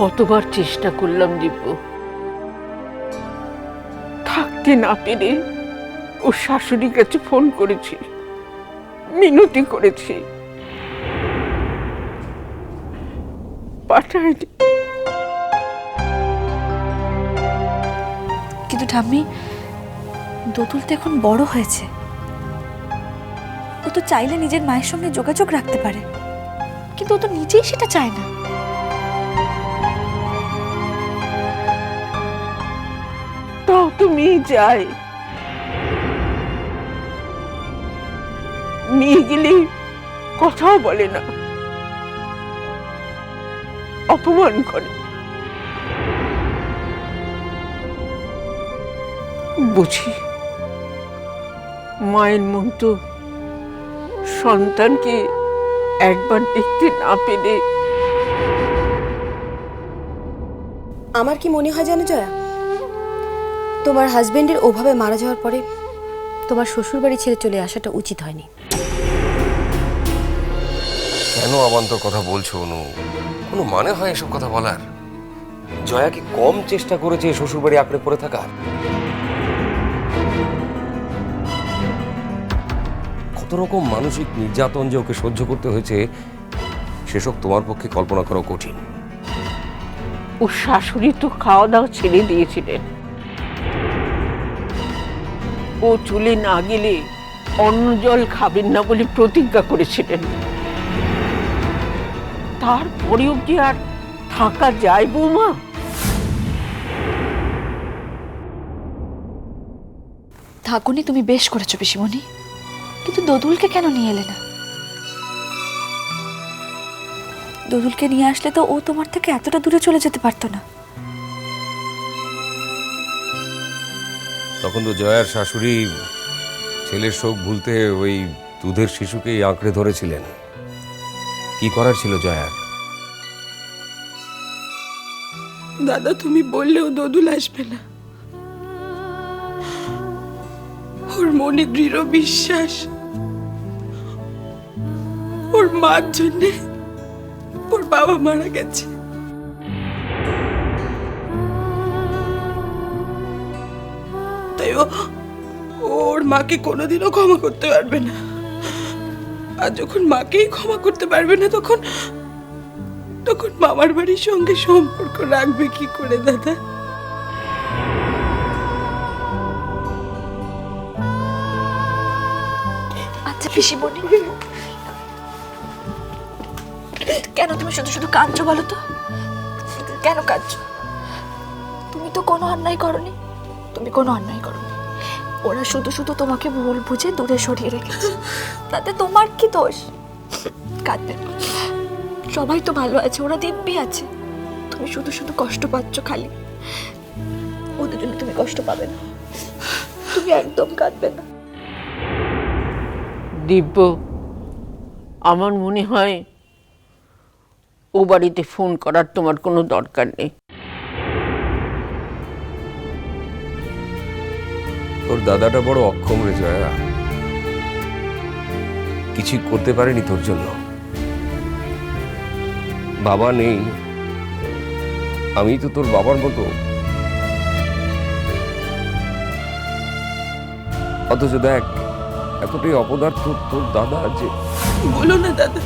কতবার চেষ্টা করলাম দিব্য থাকতে না পেরে ওর শাশুড়ির কাছে ফোন করেছি, মিনতি করেছি। পাঠায়নি কিন্তু ঠাম্মি, দোতুল তো এখন বড় হয়েছে। ও তো চাইলে নিজের মায়ের সঙ্গে যোগাযোগ রাখতে পারে। কিন্তু ও তো নিজেই সেটা চায় না। তাও তো মেয়ে যায় মেয়ে গেলে কথাও বলে না। অপমান করে। বুঝি মায়ের মন তো সন্তানকে একবার দেখতে না পেলে আমার কি মনে হয় জানো জয়া? তোমার হাজবেন্ডের ওভাবে মারা যাওয়ার পরে তোমার শ্বশুরবাড়ি ছেড়ে চলে আসাটা উচিত হয়নি। কেন অবান্তর কথা বলছো অনু? কোনো মানে হয় এসব কথা বলার? জয়া কি কম চেষ্টা করেছে শ্বশুরবাড়ি আঁকড়ে পড়ে থাকার? কত রকম মানসিক নির্যাতন যে ওকে সহ্য করতে হয়েছে সেসব তোমার পক্ষে কল্পনা করা কঠিন। ও শাশুড়ি তো খাওয়া দাওয়া ছেড়ে দিয়েছিলেন। ও চলে না গেলে অন্ন জল খাবেন না বলে প্রতিজ্ঞা করেছিলেন। তারপরেও কি আর থাকা যায় বৌমা। থাকুনি তুমি বেশ করেছ পিসিমণি। কিন্তু দোদুলকে কেন নিয়ে এলে না? দোদুলকে নিয়ে আসলে তো ও তোমার থেকে এতটা দূরে চলে যেতে পারতো না। তখন তো জয়ার শাশুড়ি ছেলের শোক ভুলতে ওই দুধের শিশুকেই আঁকড়ে ধরেছিলেন। কি করার ছিল জয়ার? দাদা, তুমি বললেও দোদুল আসবে না। ওর মনে দৃঢ় বিশ্বাস। ওর মার জন্যে ওর বাবা মারা গেছে। তাই ও ওর মাকে কোনোদিনও ক্ষমা করতে পারবে না। আর যখন মাকেই ক্ষমা করতে পারবে না তখন তখন মামার বাড়ির সঙ্গে সম্পর্ক রাখবে কি করে, দাদা? আচ্ছা কেন তুমি শুধু শুধু কাঁদছো বলো তো? কেন কাঁদছো? তুমি তো কোনো অন্যায় করনি। তুমি কোনো অন্যায় করো ওরা শুধু শুধু তোমাকে ভুল বুঝে দূরে সরিয়ে রেখেছে। তাতে তোমার কি দোষ? কাঁদবে। সবাই তো ভালো আছে, ওরা দিব্যি আছে। তুমি শুধু শুধু কষ্ট পাচ্ছ খালি। ওদের জন্য তুমি কষ্ট পাবে না। তুমি একদম কাঁদবে না। দিব্য, আমার মনে হয় ও বাড়িতে ফোন করার তোমার কোনো দরকার নেই। দাদাটা বড় অক্ষম রে জয়া। কিছু করতে পারেনি তোর জন্য। বাবা নেই। আমি তো তোর বাবার মতো। অথচ দেখ, এতটাই অপদার্থ তোর দাদা যে বলো না দাদা।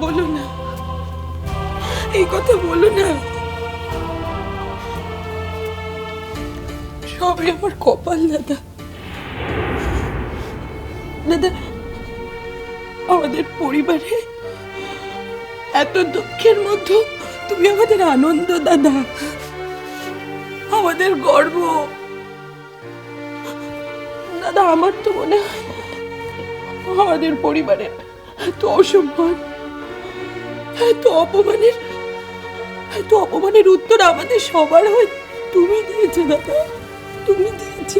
বলো না। এই কথা বলো না। সবই আমার কপাল, দাদা। দাদা, আমাদের পরিবারে এত দুঃখের মধ্যে তুমি আমাদের আনন্দ, দাদা। আমাদের গর্ব। দাদা, আমার তো মনে হয় আমাদের পরিবারের এত অসম্মান, এত অপমানের এত অপমানের উত্তর আমাদের সবার হয় তুমি দিয়েছ, দাদা। তুমি দিয়েছ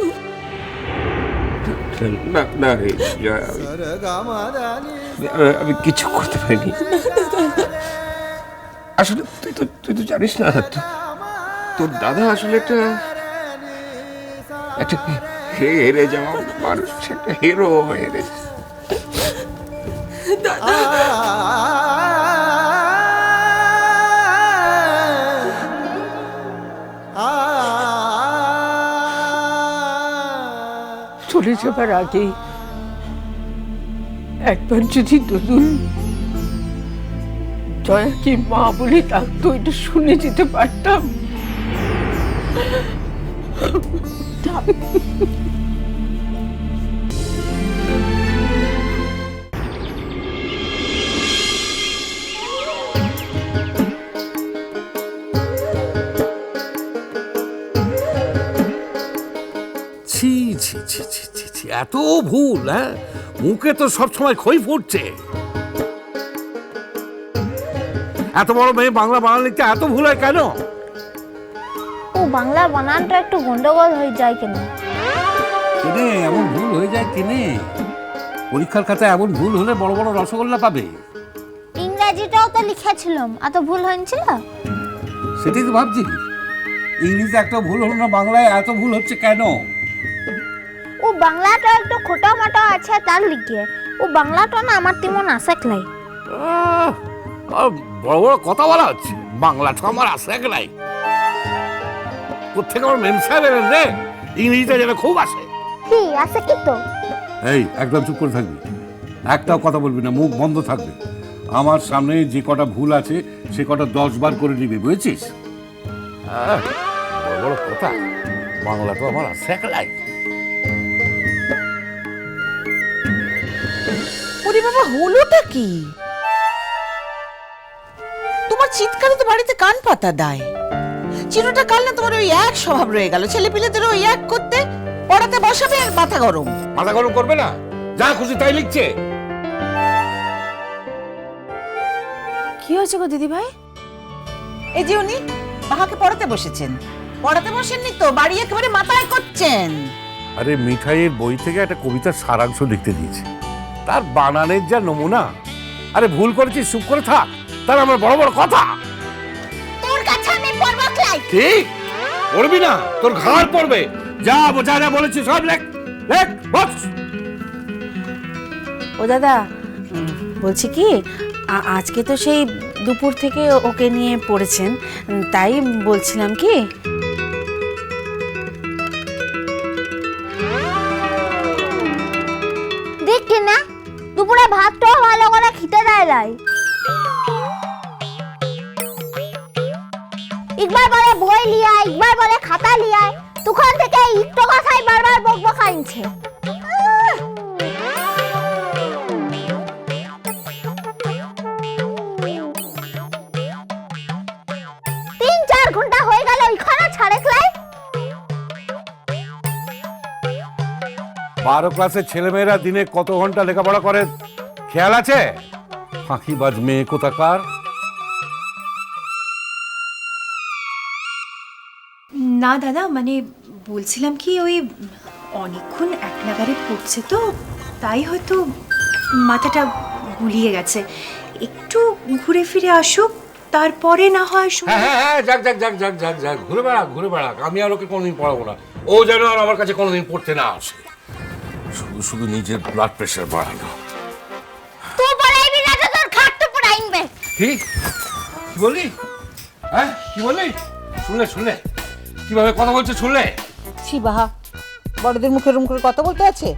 না না রে জয়া আমি- কিছু করতে পারিনি আসলে তুই তো তুই তো জানিস না তোর দাদা আসলে একটা একটা হেরে যাওয়া মানুষ একটা হিরো হেরে দাদা যাবার আগে একবার যদি দুদুল জয়াকে মা বলে ডাকতো এটা শুনে যেতে পারতাম। এত ভুল হ্যাঁ? মুখে তো সবসময় খই ফুটছে। এত বড় মেয়ে বাংলা বানালিতে এত ভুল হয় কেন? ও বাংলা বানানটা একটু গন্ডগোল হয়ে যায় কেন? কেনে এমন ভুল হয়ে যায় কেনে? পরীক্ষার খাতায় এমন ভুল হলে বড় বড় রসগোল্লা পাবে। ইংরাজিটাও তো লিখেছিলাম এত ভুল হয়েছিল সেটাই তো ভাবছি। ইংরেজিতে একটা ভুল হলো না বাংলায় এত ভুল হচ্ছে কেন? ও বাংলাটা একটু খোটা মোটা আছে তার লিখে ও বাংলাটা না আমার তেমন আহ, আর বড় বড় কথা বলা হচ্ছে। বাংলাটা আমার আসে নাই। কোথেকে আমার মেম সাহেব এলেন রে? ইংরেজিতে যেন খুব আসে। কি আছে কি তো? এই একদম চুপ করে থাকবি। একটাও কথা বলবি না মুখ বন্ধ থাকবে। আমার সামনে যে কটা ভুল আছে সে কটা দশ বার করে নিবি বুঝেছিস? বড় বড় কথা। বাংলা তো আমার শেখলাই ওরে বাবা হলোটা কি? তোমার চিৎকারে তো বাড়িতে কান পাতা দেয়। চিরটা কাল না তোমার ওই এক স্বভাব রয়ে গেল। ছেলে পিলেদের ওই এক করতে পড়াতে বসাবে আর মাথা গরম। মাথা গরম করবে না? যা খুশি তাই লিখছে। কি হয়েছে গো দিদি ভাই এই যে উনি বাহাকে পড়াতে বসেছেন। পড়াতে বসেননি তো বাড়ি একেবারে মাথায় করছেন। আরে মিঠাইয়ের বই থেকে একটা কবিতার সারাংশ লিখতে দিয়েছে। তার বানানের যা নমুনা। আরে ভুল করেছিস চুপ করে থাক। তার আমার বড় বড় কথা। তোর কাছে আমি পড়বা ক্লাই ঠিক। পড়বি না তোর ঘাড় পড়বে। যা বোঝা যা বলেছি সব লেখ। লেখ বস। ও দাদা বলছি কি আজকে তো সেই দুপুর থেকে ওকে নিয়ে পড়েছেন। তাই বলছিলাম কি নাই একবার বলে বই লিয়ায় একবার বলে খাতা লিয়ায়। তখন থেকে একটু কথাই বারবার বক বক আনছে। তিন চার ঘণ্টা হয়ে গেল ওইখানে ছাড়ে বারো ক্লাসের ছেলেমেয়েরা দিনে কত ঘণ্টা লেখাপড়া করে? খেয়াল আছে? ফাঁকিবাজ মেয়ে কোথাকার? না দাদা মানে বলছিলাম কি ওই অনেকক্ষণ এক নাগারে পড়ছে তো তাই হয়তো মাথাটা গুলিয়ে গেছে। একটু ঘুরে ফিরে আসুক তারপরে না হয় শুনে। হ্যাঁ হ্যাঁ হ্যাঁ যাক যাক যাক যাক যাক যাক ঘুরে বেড়াক ঘুরে বেড়াক। আমি আর ওকে কোনোদিন পড়াবো না। ও যেন আর আমার কাছে কোনোদিন পড়তে না আসে। শুধু শুধু নিজের ব্লাড প্রেশার বাড়ানো পড়াইবে কি? কি বললি? হ্যাঁ কি বললি? শুনলে শুনলে। কীভাবে কথা বলছে শুনলে? ছি বাহা বড়দের মুখে রুম করে কথা বলতে আছে?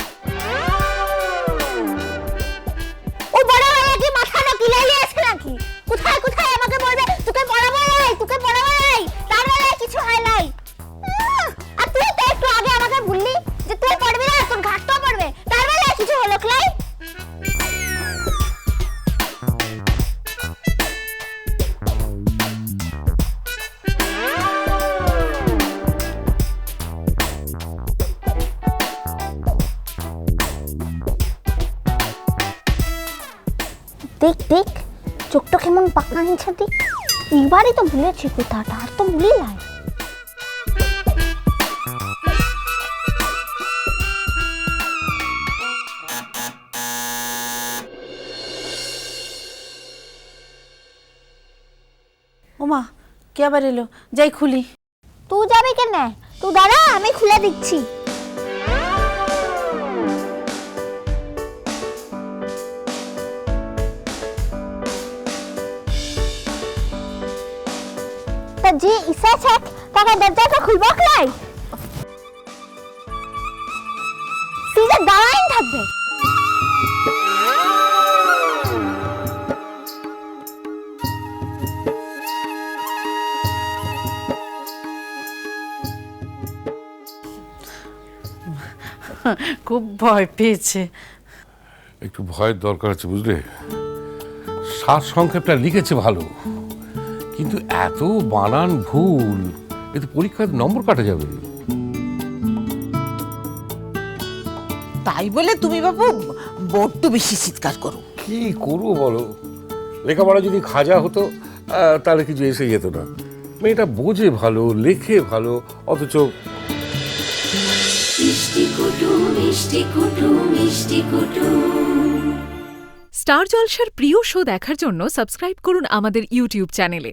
দেখ দেখ চোখটা কেমন পাকা নিচ্ছে দেখ। এবারই তো ভুলেছি কথাটা আর তো ভুলি নাই ওমা কে আবার এলো? যাই খুলি। তুই যাবি কেন? তুই দাঁড়া আমি খুলে দিচ্ছি তা যে ইসা শেখ তাকে দরজাটা খুলবো ক্লাই তুই যে থাকবে। খুব ভয় পেয়েছে। একটু ভয়ের দরকার আছে বুঝলে? সার সংক্ষেপটা লিখেছে ভালো। কিন্তু এত বানান ভুল এতে পরীক্ষার নম্বর কাটা যাবে। তাই বলে তুমি বাবু বড্ড বেশি চিৎকার করো। কি করব বলো? লেখাপড়া যদি খাজা হতো তাহলে কিছু এসে যেত না। মেয়েটা বোঝে ভালো লেখে ভালো অথচ স্টার জলসার প্রিয় শো দেখার জন্য সাবস্ক্রাইব করুন আমাদের ইউটিউব চ্যানেলে।